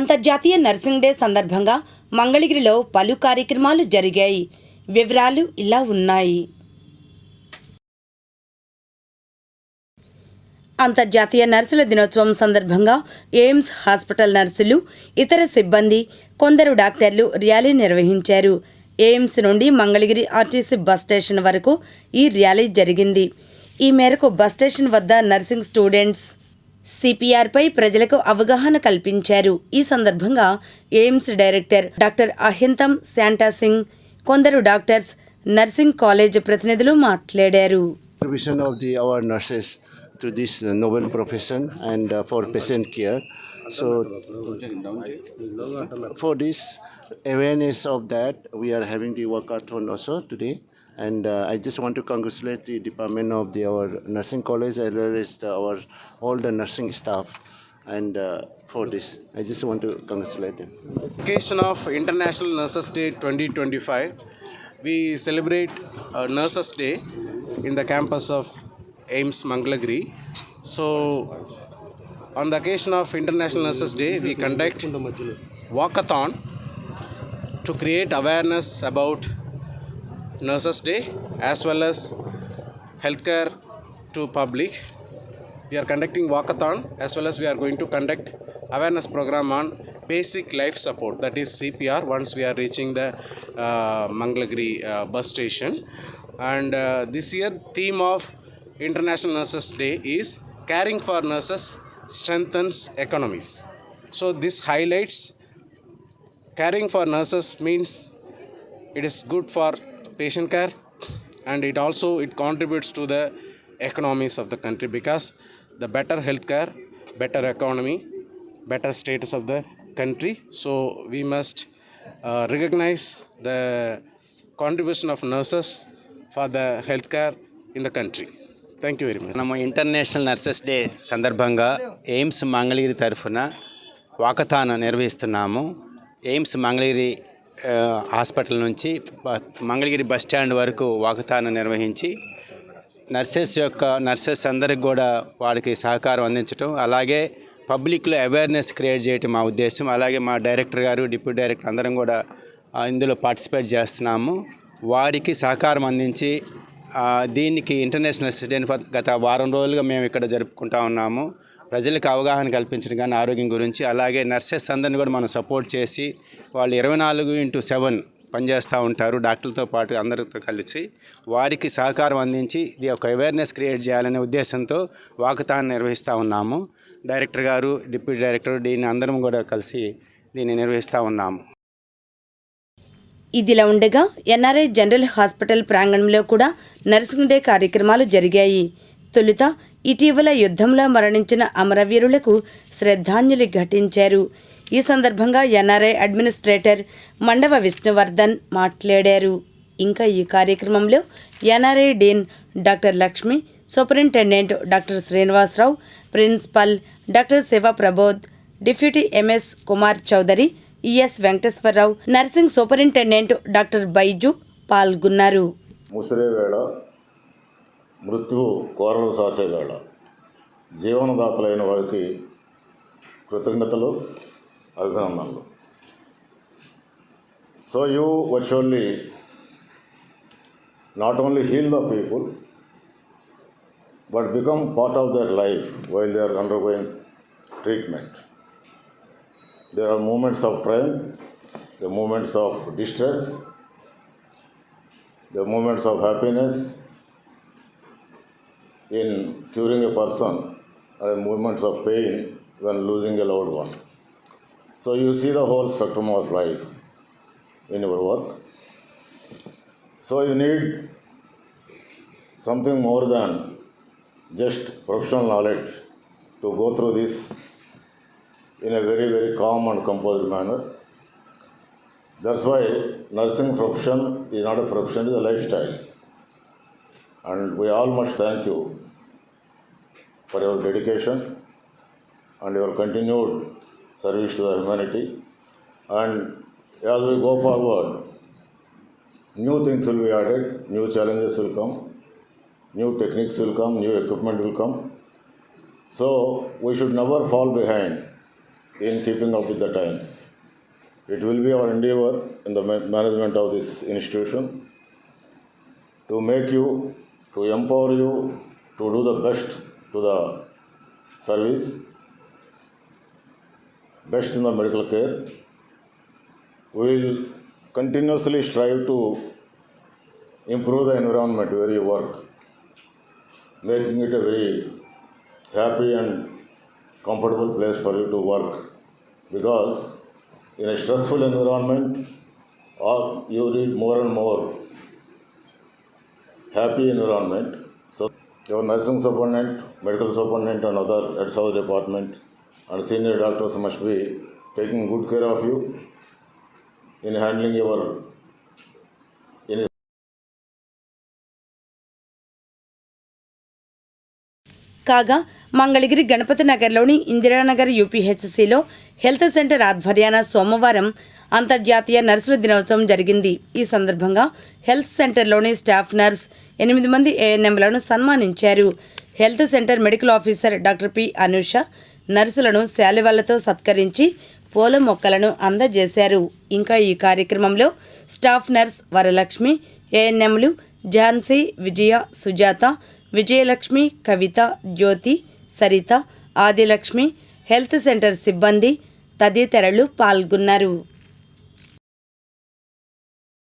అంతర్జాతీయ nursing day సందర్భంగా మంగళగిరిలో పలు కార్యక్రమాలు జరిగాయి వివరాలు ఇలా ఉన్నాయి అంతర్జాతీయ నర్సుల దినోత్సవం సందర్భంగా ఎయిమ్స్ హాస్పిటల్ నర్సులు ఇతర సిబ్బంది కొందరు డాక్టర్లు ర్యాలీ నిర్వహించారు ఎయిమ్స్ నుండి మంగళగిరి ఆర్టీసీ బస్ స్టేషన్ వరకు ఈ ర్యాలీ జరిగింది ఈ మేరకు బస్ స్టేషన్ వద్ద నర్సింగ్ స్టూడెంట్స్ సిపిఆర్పై ప్రజలకు అవగాహన కల్పించారు ఈ సందర్భంగా AIIMS director doctor Ahantem Santa Singh కొందరు డాక్టర్స్ నర్సింగ్ కాలేజ్ ప్రతినిధులు మాట్లాడారు to this noble profession and for patient care so for this awareness of that we are having the walkathon also today And uh, I just want to congratulate the department of the, our nursing college as well as the, our all the nursing staff and uh, for this. I just want to congratulate them. Occasion of International Nurses Day 2025, we celebrate uh, Nurses Day in the campus of AIMS Mangalagiri. So, on the occasion of International Nurses Day, we conduct walkathon to create awareness about Nurses Day as well as healthcare to public. We are conducting walkathon as well as we are going to conduct awareness program on basic life support that is CPR once we are reaching the uh, Mangalagiri uh, bus station. And uh, this year theme of International Nurses Day is caring for nurses strengthens economies. So this highlights caring for nurses means it is good for patient care and it also it contributes to the economies of the country because the better healthcare better economy better status of the country so we must uh, recognize the contribution of nurses for the healthcare in the country thank you very much మనము international nurses day సందర్భంగా AIIMS Mangalagiri తరఫున walkathon నిర్వహిస్తున్నాము AIIMS Mangalagiri ఆ, hospital నుంచి Mangalagiri bus stand వరకు వాకతాను నిర్వహించి nurses యొక్క nurses అందరికి కూడా వాళ్ళకి సహకారం అందించడం అలాగే పబ్లిక్లో అవేర్నెస్ క్రియేట్ చేయటం మా ఉద్దేశం అలాగే మా డైరెక్టర్ గారు డిప్యూటీ డైరెక్టర్ అందరం కూడా ఇందులో పార్టిసిపేట్ చేస్తున్నాము వారికి సహకారం అందించి దీనికి ఇంటర్నేషనల్ సిటీ గత వారం రోజులుగా మేము ఇక్కడ జరుపుకుంటా ఉన్నాము ప్రజలకు అవగాహన కల్పించడం కానీ ఆరోగ్యం గురించి అలాగే నర్సెస్ అందరిని కూడా మనం సపోర్ట్ చేసి వాళ్ళు ఇరవై నాలుగు ఇంటూ సెవెన్ పనిచేస్తూ ఉంటారు డాక్టర్లతో పాటు అందరితో కలిసి వారికి సహకారం అందించి ఇది ఒక అవేర్నెస్ క్రియేట్ చేయాలనే ఉద్దేశంతో వాకతాన్ని నిర్వహిస్తూ ఉన్నాము డైరెక్టర్ గారు డిప్యూటీ డైరెక్టర్ దీన్ని అందరం కూడా కలిసి దీన్ని నిర్వహిస్తూ ఉన్నాము ఇదిలా ఉండగా ఎన్ఆర్ఐ జనరల్ హాస్పిటల్ ప్రాంగణంలో కూడా నర్సింగ్ డే కార్యక్రమాలు జరిగాయి తొలుత ఇటీవల యుద్ధంలో మరణించిన అమరవీరులకు శ్రద్ధాంజలి ఘటించారు ఈ సందర్భంగా ఎన్ఆర్ఐ అడ్మినిస్ట్రేటర్ మండవ విష్ణువర్ధన్ మాట్లాడారు ఇంకా ఈ కార్యక్రమంలో NRI dean doctor Lakshmi superintendent doctor Srinivasa Rao principal doctor Siva Prabodh deputy MS Kumar Chowdary ES Venkateswara Rao nursing superintendent doctor Baiju పాల్గొన్నారు ముసిరేవేళ మృత్యువు కోరలు సాచేవేళ జీవనదాతలైన వారికి కృతజ్ఞతలు అభినందనలు so you virtually not only heal the people but become part of their life while they are undergoing treatment there are moments of train the moments of distress the moments of happiness in curing a person uh, movements of pain when losing a loved one. So you see the whole spectrum of life in your work. So you need something more than just professional knowledge to go through this in a very, very calm and composed manner. That's why nursing profession is not a profession, it is a lifestyle and we all must thank you for your dedication and your continued service to the humanity. And as we go forward, new things will be added, new challenges will come, new techniques will come, new equipment will come. So we should never fall behind in keeping up with the times. It will be our endeavor in the management of this institution to make you to empower you to do the best to the service, best in the medical care. We will continuously strive to improve the environment where you work, making it a very happy and comfortable place for you to work because in a stressful environment, you need more and more happy environment. So your nursing superintendent, medical superintendent and other heads of department and senior doctors must be taking good care of you in handling your Kaga, Mangalagiri Ganapathi నగర్లోని ఇందిరానగర్ యూపీహెచ్సిలో health centre ఆధ్వర్యాన సోమవారం అంతర్జాతీయ నర్సుల దినోత్సవం జరిగింది ఈ సందర్భంగా health సెంటర్లోని staff nurse ఎనిమిది మంది ఏఎన్ఎంలను సన్మానించారు health centre medical officer doctor P Anusha నర్సులను శాలివాళ్లతో సత్కరించి పూల మొక్కలను అందజేశారు ఇంకా ఈ కార్యక్రమంలో స్టాఫ్ నర్స్ వరలక్ష్మి ఏఎన్ఎంలు ఝాన్సీ విజయ సుజాత విజయలక్ష్మి కవిత జ్యోతి సరిత ఆదిలక్ష్మి హెల్త్ సెంటర్ సిబ్బంది తదితరులు పాల్గొన్నారు